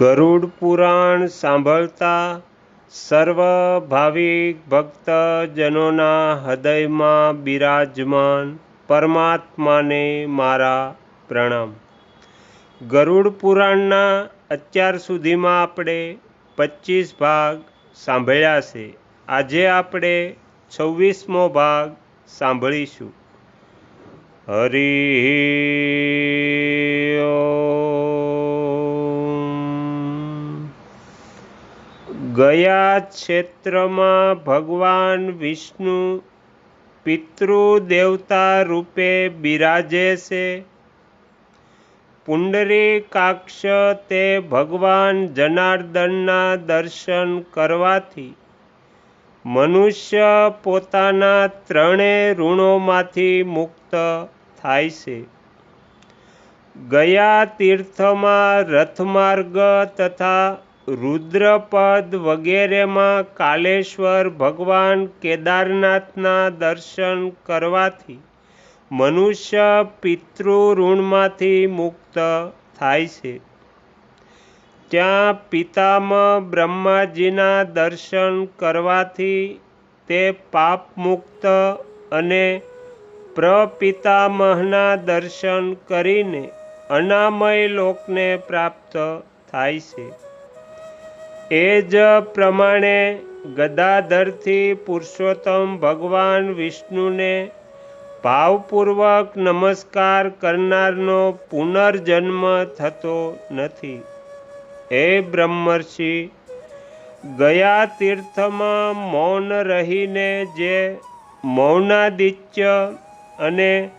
ગરુડ પુરાણ સાંભળતા સર્વ ભાવિક ભક્તજનોના હૃદયમાં બિરાજમાન પરમાત્માને મારા પ્રણામ. ગરુડ પુરાણના અત્યાર સુધીમાં આપણે પચીસ ભાગ સાંભળ્યા છે. આજે આપણે છવ્વીસમો ભાગ સાંભળીશું. હરિ ગયા ક્ષેત્રમાં ભગવાન વિષ્ણુ પિતૃ દેવતા રૂપે બિરાજે છે. પુંડરીકાક્ષ તે ભગવાન જનાર્દનના દર્શન કરવાથી મનુષ્ય પોતાના ત્રણેય ઋણોમાંથી મુક્ત થાય છે. ગયા તીર્થમાં રથમાર્ગ તથા રુદ્રપદ વગેરેમાં કાલેશ્વર ભગવાન કેદારનાથના દર્શન કરવાથી મનુષ્ય પિતૃઋણમાંથી મુક્ત થાય છે. ત્યાં પિતામહ બ્રહ્માજીના દર્શન કરવાથી તે પાપ મુક્ત અને પ્રપિતામહના દર્શન કરીને અનામય લોકને પ્રાપ્ત થાય છે. એ જ પ્રમાણે ગદાધરથી પુરુષોત્તમ ભગવાન વિષ્ણુને ભાવપૂર્વક નમસ્કાર કરનારનો પુનર્જન્મ થતો નથી. હે બ્રહ્મર્ષિ, ગયા તીર્થમાં મૌન રહીને જે મૌનાદિત્ય અને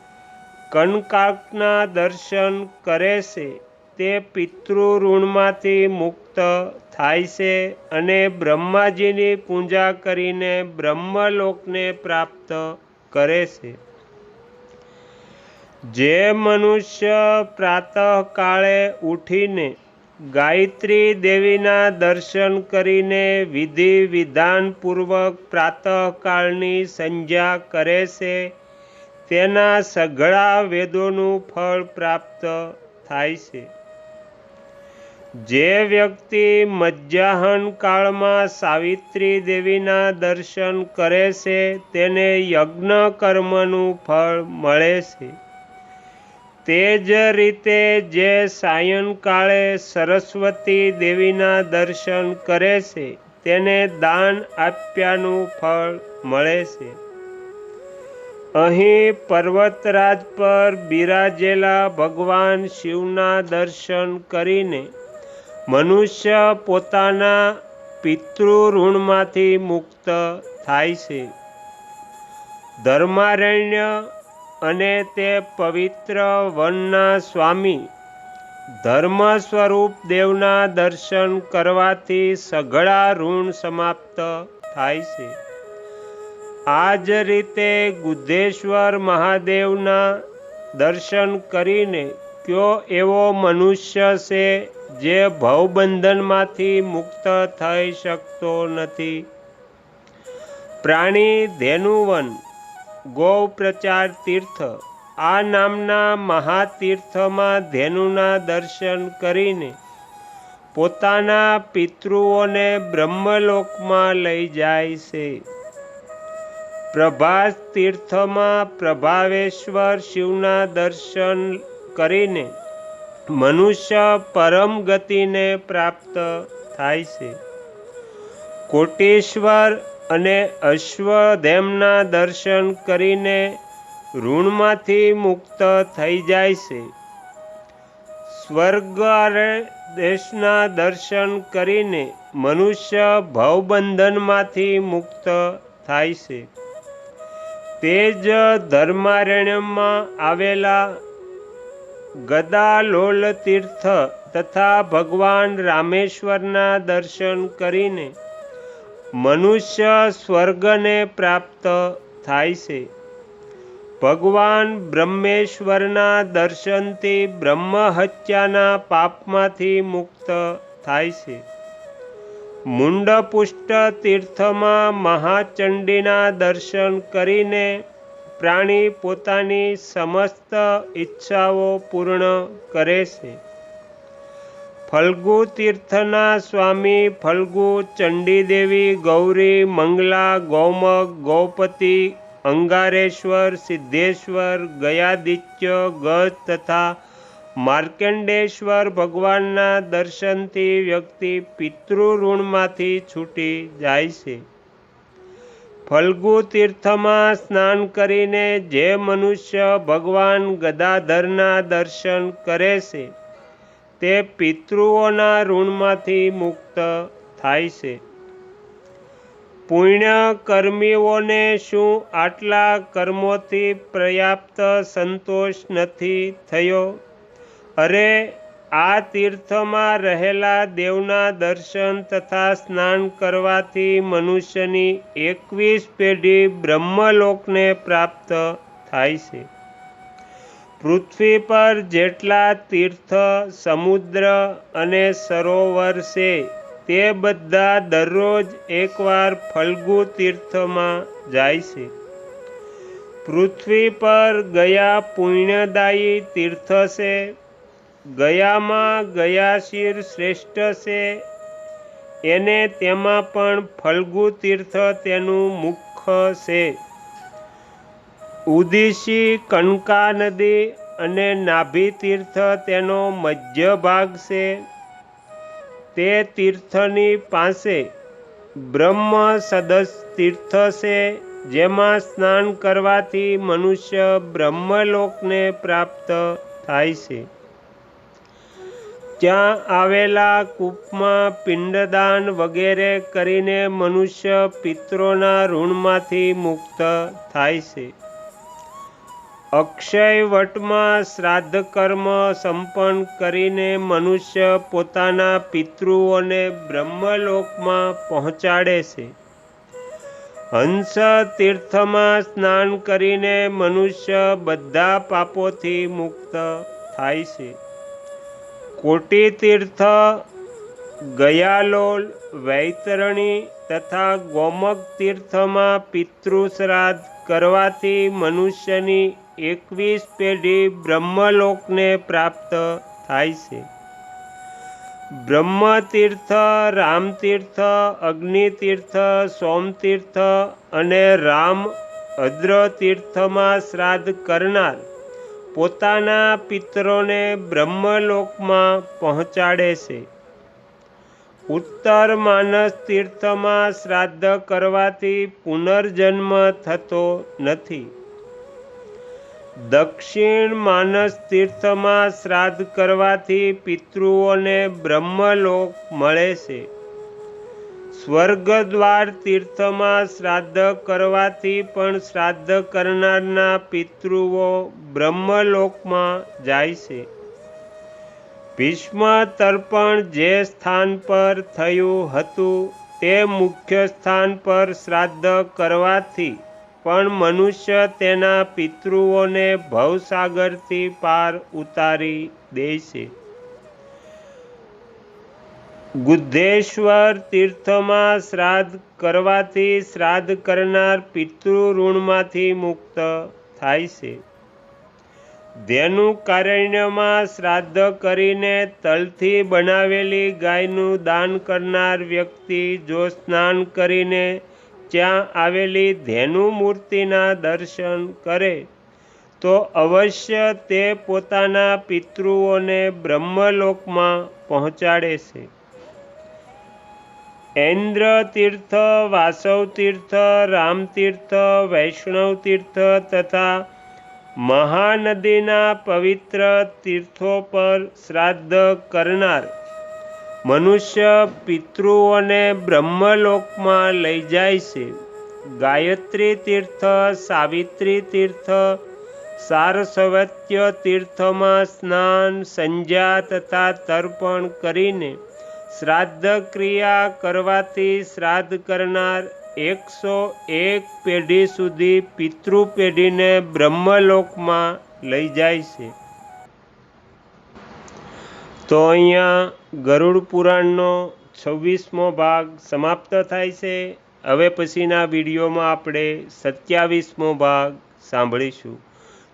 કનકાકના દર્શન કરે છે તે પિતૃઋણમાંથી મુક્ત થાય છે અને બ્રહ્માજીની પૂજા કરીને બ્રહ્મલોકને પ્રાપ્ત કરે છે. જે મનુષ્ય પ્રાતઃકાળે ઉઠીને ગાયત્રી દેવીના દર્શન કરીને વિધિ વિધાનપૂર્વક પ્રાતઃકાળની સંધ્યા કરે છે, તેના સઘળા વેદોનું ફળ પ્રાપ્ત થાય છે. જે વ્યક્તિ મધ્યાહન કાળમાં સાવિત્રી દેવીના દર્શન કરે છે, તેને યજ્ઞ કર્મનું ફળ મળે છે. તે જ રીતે જે સાયંકાળે સરસ્વતી દેવીના દર્શન કરે છે, તેને દાન આપ્યાનું ફળ મળે છે. અહીં પર્વતરાજ પર બિરાજેલા ભગવાન શિવના દર્શન કરીને મનુષ્ય પોતાના પિતૃઋણમાંથી મુક્ત થાય છે. ધર્મારણ્ય અને તે પવિત્ર વનના સ્વામી ધર્મ સ્વરૂપ દેવના દર્શન કરવાથી સઘળા ઋણ સમાપ્ત થાય છે. આ જ રીતે ગુદ્ધેશ્વર મહાદેવના દર્શન કરીને કયો એવો મનુષ્ય છે જે ભવબંધનમાંથી મુક્ત થઈ શકતો નથી. પ્રાણી ધેનુવન ગૌ પ્રચાર તીર્થ, આ નામના મહાતીર્થમાં ધેનુના દર્શન કરીને પોતાના પિતૃઓને બ્રહ્મલોકમાં લઈ જાય છે. પ્રભાસ તીર્થમાં પ્રભાવેશ્વર શિવના દર્શન કરીને મનુષ્ય પરમ ગતિને પ્રાપ્ત થાય છે. કોટેશ્વર અને અશ્વધેમના દર્શન કરીને ઋણમાંથી મુક્ત થઈ જાય છે. સ્વર્ગ દેશના દર્શન કરીને મનુષ્ય ભવબંધનમાંથી મુક્ત થાય છે. તે જ ધર્મારણ્યમાં આવેલા ગદાલોલ તીર્થ તથા ભગવાન રામેશ્વરના દર્શન કરીને મનુષ્ય સ્વર્ગને પ્રાપ્ત થાય છે. ભગવાન બ્રહ્મેશ્વરના દર્શનથી બ્રહ્મહત્યાના પાપમાંથી મુક્ત થાય છે. મુંડપુષ્ટ તીર્થમાં મહાચંડીના દર્શન કરીને પ્રાણી પોતાની સમસ્ત ઈચ્છાઓ પૂર્ણ કરે છે. ફલ્ગુ તીર્થના સ્વામી ફલ્ગુ ચંડીદેવી ગૌરી મંગલા ગૌમક ગૌપતિ અંગારેશ્વર સિદ્ધેશ્વર ગયાદિત્ય ગજ તથા માર્કંડેશ્વર ભગવાનના દર્શનથી વ્યક્તિ પિતૃ ઋણમાંથી છૂટી જાય છે. ફલ્ગુ તીર્થમાં સ્નાન કરીને જે મનુષ્ય ભગવાન ગદાધરના દર્શન કરે છે, તે પિતૃઓના ઋણમાંથી મુક્ત થાય છે. પુણ્ય કર્મીઓને શું આટલા કર્મોથી પર્યાપ્ત સંતોષ નથી થયો? અરે આ તીર્થમાં રહેલા દેવના દર્શન તથા સ્નાન કરવાથી મનુષ્યની એકવીસ પેઢી બ્રહ્મલોકને પ્રાપ્ત થાય છે. પૃથ્વી પર જેટલા તીર્થ, સમુદ્ર અને સરોવર છે, તે બધા દરરોજ એકવાર ફલ્ગુ તીર્થમાં જાય છે. પૃથ્વી પર ગયા પુણ્યદાયી તીર્થ છે ગયામાં ગયાશીર શ્રેષ્ઠ છે. એને તેમાં પણ ફલ્ગુ તીર્થ તેનું મુખ્ય છે. ઉદિશી કનકા નદી અને નાભી તીર્થ તેનો મધ્ય ભાગ છે. તે તીર્થની પાસે બ્રહ્મ સદસ તીર્થ છે, જેમાં સ્નાન કરવાથી મનુષ્ય બ્રહ્મલોકને પ્રાપ્ત થાય છે. ત્યાં આવેલા કૂપમાં પિંડદાન વગેરે કરીને મનુષ્ય પિત્રોના ઋણમાંથી મુક્ત થાય છે. અક્ષય વટમાં શ્રાદ્ધ કર્મ સંપન્ન કરીને મનુષ્ય પોતાના પિતૃઓને બ્રહ્મલોકમાં પહોંચાડે છે. હંસ તીર્થમાં સ્નાન કરીને મનુષ્ય બધા પાપોથી મુક્ત થાય છે. કોટી તીર્થ ગયાલોલ, વૈતરણી તથા ગોમક તીર્થમાં પિતૃશ્રાદ્ધ કરવાથી મનુષ્યની એકવીસ પેઢી બ્રહ્મલોકને પ્રાપ્ત થાય છે. બ્રહ્મતીર્થ, રામતીર્થ, અગ્નિતીર્થ, સોમતીર્થ અને રામ અદ્ર તીર્થમાં શ્રાદ્ધ કરનાર પોતાના પિત્રોને બ્રહ્મલોકમાં પહોંચાડે છે. ઉત્તર માનસ તીર્થમાં શ્રાદ્ધ કરવાથી પુનર્જન્મ થતો નથી. દક્ષિણ માનસ તીર્થમાં શ્રાદ્ધ કરવાથી પિતૃઓને બ્રહ્મલોક મળે છે. સ્વર્ગદ્વાર તીર્થમાં શ્રાદ્ધ કરવાથી પણ શ્રાદ્ધ કરનારના પિતૃઓ બ્રહ્મલોકમાં જાય છે. ભીષ્મ તર્પણ જે સ્થાન પર થયું હતું તે મુખ્ય સ્થાન પર શ્રાદ્ધ કરવાથી પણ મનુષ્ય તેના પિતૃઓને ભવસાગરથી પાર ઉતારી દે છે. ગુદ્ધેશ્વર તીર્થમાં શ્રાદ્ધ કરવાથી શ્રાદ્ધ કરનાર ઋણમાંથી મુક્ત થાય છે. ધેનુકારણ્યમાં શ્રાદ્ધ કરીને તલથી બનાવેલી ગાયનું દાન કરનાર વ્યક્તિ જો સ્નાન કરીને ત્યાં આવેલી ધેનુ મૂર્તિના દર્શન કરે, તો અવશ્ય તે પોતાના પિતૃઓને બ્રહ્મલોકમાં પહોંચાડે છે. ઐન્દ્ર તીર્થ, વાસવ તીર્થ રામતીર્થ વૈષ્ણવ તીર્થ તથા મહાનદીના પવિત્ર તીર્થો પર શ્રાદ્ધ કરનાર મનુષ્ય પિતૃઓને બ્રહ્મલોકમાં લઈ જાય છે. ગાયત્રી તીર્થ, સાવિત્રી તીર્થ સારસ્વત્ય તીર્થમાં સ્નાન સંજ્યા તથા તર્પણ કરીને શ્રાદ્ધ ક્રિયા કરવાથી શ્રાદ્ધ કરનાર એકસો એક પેઢી સુધી પિતૃ પેઢીને બ્રહ્મલોકમાં લઈ જાય છે. તો અહીંયા ગરુડ પુરાણનો છવ્વીસમો ભાગ સમાપ્ત થાય છે. હવે પછીના વિડીયોમાં આપણે સત્યાવીસમો ભાગ સાંભળીશું.